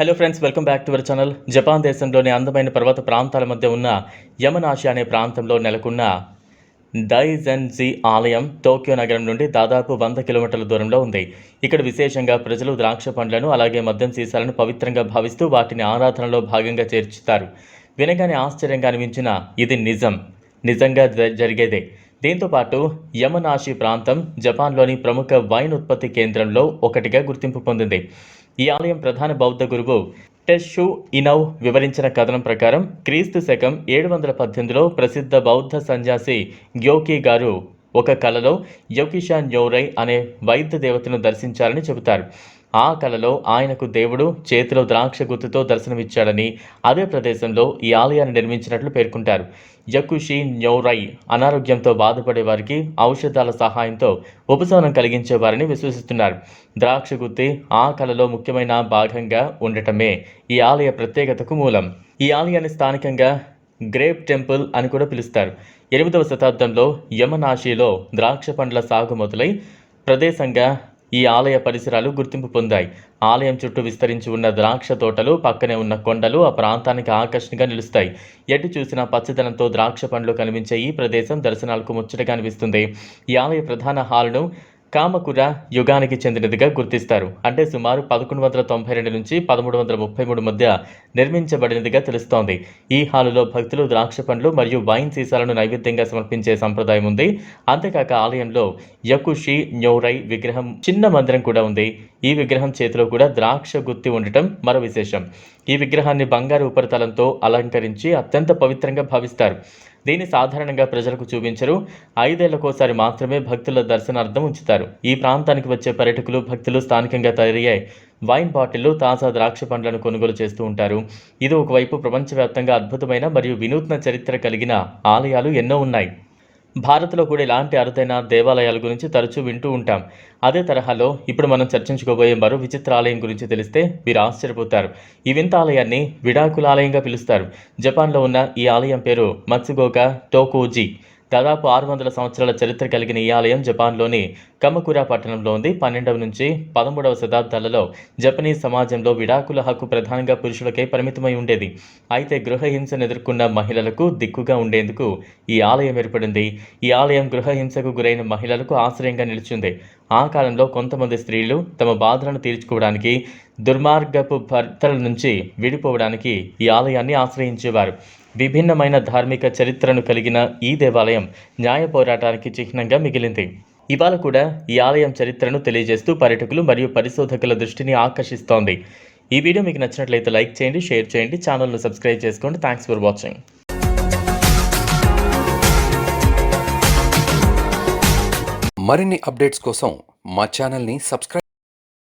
Hello friends welcome back to our channel Japan దేశంలోని అందమైన పర్వత ప్రాంతాల మధ్య ఉన్న యమనాషి అనే ప్రాంతంలో నెలకొన్న డైజెన్జీ ఆలయం టోక్యో నగరం నుండి దాదాపు వంద కిలోమీటర్ల దూరంలో ఉంది. ఇక్కడ విశేషంగా ప్రజలు ద్రాక్ష పండ్లను అలాగే మద్యం సీసాలను పవిత్రంగా భావిస్తూ వాటిని ఆరాధనలో భాగంగా చేర్చుతారు. వినగానే ఆశ్చర్యంగా అనిపించిన ఇది నిజం. నిజంగా జ- జరిగేదే. దీంతో పాటు యమనాషి ప్రాంతం జపాన్లోని ప్రముఖ వైన్ ఉత్పత్తి కేంద్రంలో ఒకటిగా గుర్తింపు పొందింది. ఈ ఆలయం ప్రధాన బౌద్ధ గురువు టెషు ఇనౌ వివరించిన కథనం ప్రకారం క్రీస్తు శకం ఏడు వందల పద్దెనిమిదిలో ప్రసిద్ధ బౌద్ధ సన్యాసి గ్యోకి గారు ఒక కళలో యోకిషా న్యోరై అనే వైద్య దేవతను దర్శించాలని చెబుతారు. ఆ కళలో ఆయనకు దేవుడు చేతిలో ద్రాక్ష గుర్తుతో దర్శనమిచ్చాడని అదే ప్రదేశంలో ఈ ఆలయాన్ని నిర్మించినట్లు పేర్కొంటారు. యకుషి న్యోరై అనారోగ్యంతో బాధపడే వారికి ఔషధాల సహాయంతో ఉపశమనం కలిగించేవారని విశ్వసిస్తున్నారు. ద్రాక్ష గుత్తి ఆ కళలో ముఖ్యమైన భాగంగా ఉండటమే ఈ ఆలయ ప్రత్యేకతకు మూలం. ఈ ఆలయాన్ని స్థానికంగా గ్రేప్ టెంపుల్ అని కూడా పిలుస్తారు. ఎనిమిదవ శతాబ్దంలో యమనాశిలో ద్రాక్ష పండ్ల సాగు మొదలై ప్రదేశంగా ఈ ఆలయ పరిసరాలు గుర్తింపు పొందాయి. ఆలయం చుట్టూ విస్తరించి ఉన్న ద్రాక్ష తోటలు పక్కనే ఉన్న కొండలు ఆ ప్రాంతానికి ఆకర్షణగా నిలుస్తాయి. ఎటు చూసినా పచ్చదనంతో ద్రాక్ష పండ్లు కనిపించే ఈ ప్రదేశం దర్శనాలకు ముచ్చటగా అనిపిస్తుంది. ఈ ఆలయ ప్రధాన హాల్ను కామకుర యుగానికి చెందినదిగా గుర్తిస్తారు. అంటే సుమారు పదకొండు వందల తొంభై రెండు నుంచి పదమూడు వందల ముప్పై మూడు మధ్య నిర్మించబడినదిగా తెలుస్తోంది. ఈ హాలులో భక్తులు ద్రాక్ష పండ్లు మరియు వైన్ సీసాలను నైవేద్యంగా సమర్పించే సంప్రదాయం ఉంది. అంతేకాక ఆలయంలో యకుషి న్యోరై విగ్రహం చిన్న మందిరం కూడా ఉంది. ఈ విగ్రహం చేతిలో కూడా ద్రాక్ష గుత్తి ఉండటం మరో విశేషం. ఈ విగ్రహాన్ని బంగారు ఉపరితలంతో అలంకరించి అత్యంత పవిత్రంగా భావిస్తారు. దీన్ని సాధారణంగా ప్రజలకు చూపించరు. ఐదేళ్ళకోసారి మాత్రమే భక్తుల దర్శనార్థం ఉంచుతారు. ఈ ప్రాంతానికి వచ్చే పర్యటకులు భక్తులు స్థానికంగా తయారయ్యే వైన్ బాటిల్లు తాజా ద్రాక్ష పండ్లను కొనుగోలు చేస్తూ ఉంటారు. ఇది ఒకవైపు ప్రపంచవ్యాప్తంగా అద్భుతమైన మరియు వినూత్న చరిత్ర కలిగిన ఆలయాలు ఎన్నో ఉన్నాయి. భారత్లో కూడా ఇలాంటి అరుదైన దేవాలయాల గురించి తరచూ వింటూ ఉంటాం. అదే తరహాలో ఇప్పుడు మనం చర్చించుకోబోయే మరో విచిత్ర ఆలయం గురించి తెలిస్తే మీరు ఆశ్చర్యపోతారు. ఈ వింత ఆలయాన్ని విడాకుల ఆలయంగా పిలుస్తారు. జపాన్లో ఉన్న ఈ ఆలయం పేరు మత్సుగోక టోకోజీ. దాదాపు ఆరు వందల సంవత్సరాల చరిత్ర కలిగిన ఈ ఆలయం జపాన్లోని కమకురా పట్టణంలో ఉంది. పన్నెండవ నుంచి పదమూడవ శతాబ్దాలలో జపనీస్ సమాజంలో విడాకుల హక్కు ప్రధానంగా పురుషులకే పరిమితమై ఉండేది. అయితే గృహహింసను ఎదుర్కొన్న మహిళలకు దిక్కుగా ఉండేందుకు ఈ ఆలయం ఏర్పడింది. ఈ ఆలయం గృహహింసకు గురైన మహిళలకు ఆశ్రయంగా నిలిచింది. ఆ కాలంలో కొంతమంది స్త్రీలు తమ బాధలను తీర్చుకోవడానికి దుర్మార్గపు భర్తల నుంచి విడిపోవడానికి ఈ ఆలయాన్ని ఆశ్రయించేవారు. విభిన్నమైన ధార్మిక చరిత్రను కలిగిన ఈ దేవాలయం న్యాయ పోరాటానికి చిహ్నంగా మిగిలింది. ఇవాళ కూడా ఈ ఆలయం చరిత్రను తెలియజేస్తూ పర్యటకులు మరియు పరిశోధకుల దృష్టిని ఆకర్షిస్తోంది. ఈ వీడియో మీకు నచ్చినట్లయితే లైక్ చేయండి షేర్ చేయండి ఛానల్ను సబ్స్క్రైబ్ చేసుకోండి. థ్యాంక్స్ ఫర్ వాచింగ్ మరిన్ని అప్డేట్స్ కోసం మా ఛానల్ని సబ్స్క్రైబ్